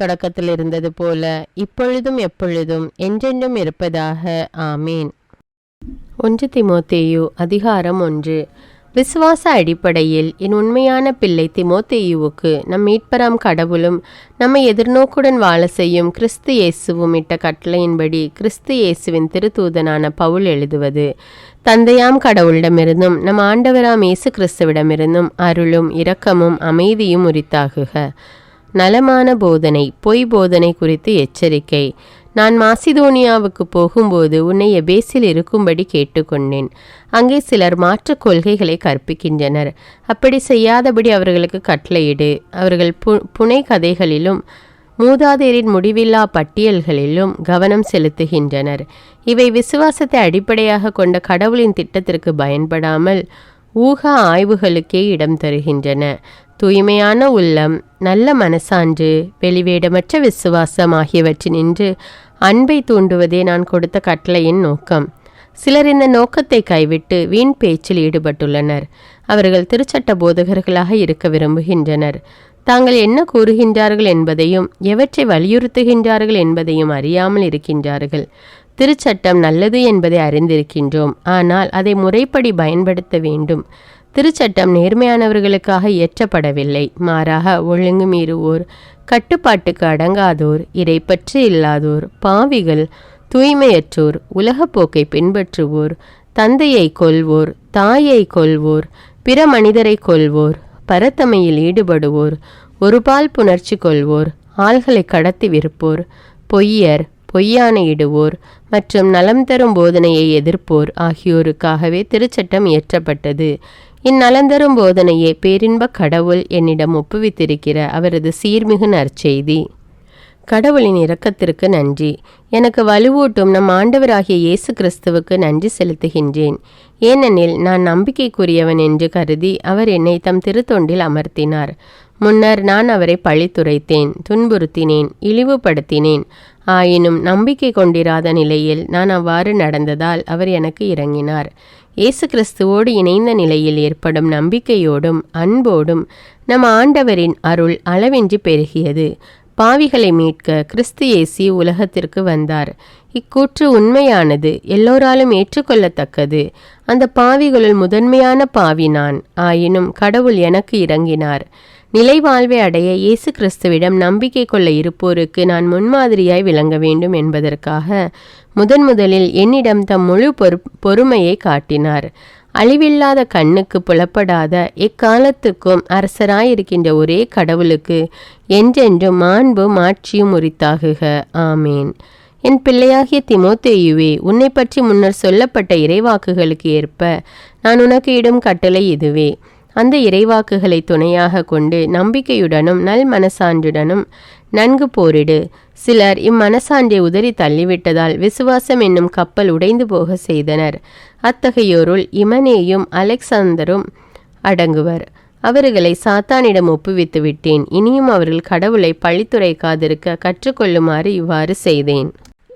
தொடக்கத்தில் இருந்தது போல இப்பொழுதும் எப்பொழுதும் என்றென்றும் இருப்பதாக. ஆமேன். ஒன்று திமோத்தேயு அதிகாரம் ஒன்று. விசுவாச அடிப்படையில் என் உண்மையான பிள்ளை திமோத்தேயுவுக்கு நம் மீட்பராம் கடவுளும் நம்மை எதிர்நோக்குடன் வாழ செய்யும் கிறிஸ்து இயேசுவும் இட்ட கட்டளையின்படி கிறிஸ்து இயேசுவின் திருத்தூதனான பவுல் எழுதுவது தந்தையாம் கடவுளிடமிருந்தும் நம் ஆண்டவராம் இயேசு கிறிஸ்துவிடமிருந்தும் அருளும் இரக்கமும் அமைதியும் உரித்தாகுக. நலமான போதனை பொய் போதனை குறித்து எச்சரிக்கை. நான் மாசிதோனியாவுக்கு போகும்போது உன்னை எபேசில் இருக்கும்படி கேட்டுக்கொண்டேன். அங்கே சிலர் மாற்றுக் கொள்கைகளை கற்பிக்கின்றனர். அப்படி செய்யாதபடி அவர்களுக்கு கட்டளையிடு. அவர்கள் பு புனை கதைகளிலும் மூதாதையரின் முடிவில்லா பட்டியல்களிலும் கவனம் செலுத்துகின்றனர். இவை விசுவாசத்தை அடிப்படையாக கொண்ட கடவுளின் திட்டத்திற்கு பயன்படாமல் ஊக ஆய்வுகளுக்கே இடம் தருகின்றன. தூய்மையான உள்ளம் நல்ல மனசான்று வெளிவேடமற்ற விசுவாசம் ஆகியவற்றினின்று அன்பை தூண்டுவதே நான் கொடுத்த கட்டளையின் நோக்கம். சிலர் இந்த நோக்கத்தை கைவிட்டு வீண் பேச்சில் ஈடுபட்டுள்ளனர். அவர்கள் திருச்சட்ட போதகர்களாக இருக்க விரும்புகின்றனர். தாங்கள் என்ன கூறுகின்றார்கள் என்பதையும் எவற்றை வலியுறுத்துகின்றார்கள் என்பதையும் அறியாமல் இருக்கின்றார்கள். திருச்சட்டம் நல்லது என்பதை அறிந்திருக்கின்றோம். ஆனால் அதை முறைப்படி பயன்படுத்த வேண்டும். திருச்சட்டம் நேர்மையானவர்களுக்காக இயற்றப்படவில்லை. மாறாக ஒழுங்கு மீறுவோர் கட்டுப்பாட்டுக்கு அடங்காதோர் இறைப்பற்று இல்லாதோர் பாவிகள் தூய்மையற்றோர் உலகப்போக்கை பின்பற்றுவோர் தந்தையை கொள்வோர் தாயை கொள்வோர் பிற மனிதரை கொள்வோர் பரத்தமையில் ஈடுபடுவோர் ஒருபால் புணர்ச்சி கொள்வோர் ஆள்களை கடத்தி விருப்போர் பொய்யர் பொய்யானையிடுவோர் மற்றும் நலம் தரும் போதனையை எதிர்ப்போர் ஆகியோருக்காகவே திருச்சட்டம் இயற்றப்பட்டது. இந்நலந்தரும் போதனையே பேரின்ப கடவுள் என்னிடம் ஒப்புவித்திருக்கிற அவரது சீர்மிகு நற்செய்தி. கடவுளின் இரக்கத்திற்கு நன்றி. எனக்கு வலுவூட்டும் நம் ஆண்டவராகிய இயேசு கிறிஸ்துவுக்கு நன்றி செலுத்துகின்றேன். ஏனெனில் நான் நம்பிக்கைக்குரியவன் என்று கருதி அவர் என்னை தம் திருத்தொண்டில் அமர்த்தினார். முன்னர் நான் அவரை பழித்துரைத்தேன் துன்புறுத்தினேன் இழிவுபடுத்தினேன். ஆயினும் நம்பிக்கை கொண்டிராத நிலையில் நான் அவ்வாறு நடந்ததால் அவர் எனக்கு இறங்கினார் இயேசு கிறிஸ்துவோடு இணைந்த நிலையில் ஏற்படும் நம்பிக்கையோடும் அன்போடும் நம் ஆண்டவரின் அருள் அளவின்றி பெருகியது. பாவிகளை மீட்க கிறிஸ்து இயேசு உலகத்திற்கு வந்தார். இக்கூற்று உண்மையானது எல்லோராலும் ஏற்றுக்கொள்ளத்தக்கது. அந்த பாவிகளுள் முதன்மையான பாவி நான். ஆயினும் கடவுள் எனக்கு இறங்கினார் நிலை வாழ்வை அடைய இயேசு கிறிஸ்துவிடம் நம்பிக்கை கொள்ள இருப்போருக்கு நான் முன்மாதிரியாய் விளங்க வேண்டும் என்பதற்காக முதன் முதலில் என்னிடம் தம் முழு பொறு பொறுமையை காட்டினார். அழிவில்லாத கண்ணுக்கு புலப்படாத எக்காலத்துக்கும் அரசராயிருக்கின்ற ஒரே கடவுளுக்கு என்றென்றும் மாண்பும் மாட்சியும் உரித்தாகுக. ஆமேன். என் பிள்ளையாகிய திமோத்தேயுவே உன்னை பற்றி முன்னர் சொல்லப்பட்ட இறைவாக்குகளுக்கு ஏற்ப நான் உனக்கு இடும் கட்டளை இதுவே. அந்த இறைவாக்குகளை துணையாக கொண்டு நம்பிக்கையுடனும் நல் மனசான்றுடனும் நன்கு போரிடு. சிலர் இம்மனசான்றை உதறி தள்ளிவிட்டதால் விசுவாசம் என்னும் கப்பல் உடைந்து போக செய்தனர். அத்தகையோருள் இமனேயும் அலெக்சாந்தரும் அடங்குவர். அவர்களை சாத்தானிடம் ஒப்புவித்து விட்டேன் இனியும் அவர்கள் கடவுளை பழித்துரைக்காதிருக்க கற்றுக்கொள்ளுமாறு இவ்வாறு செய்தேன்.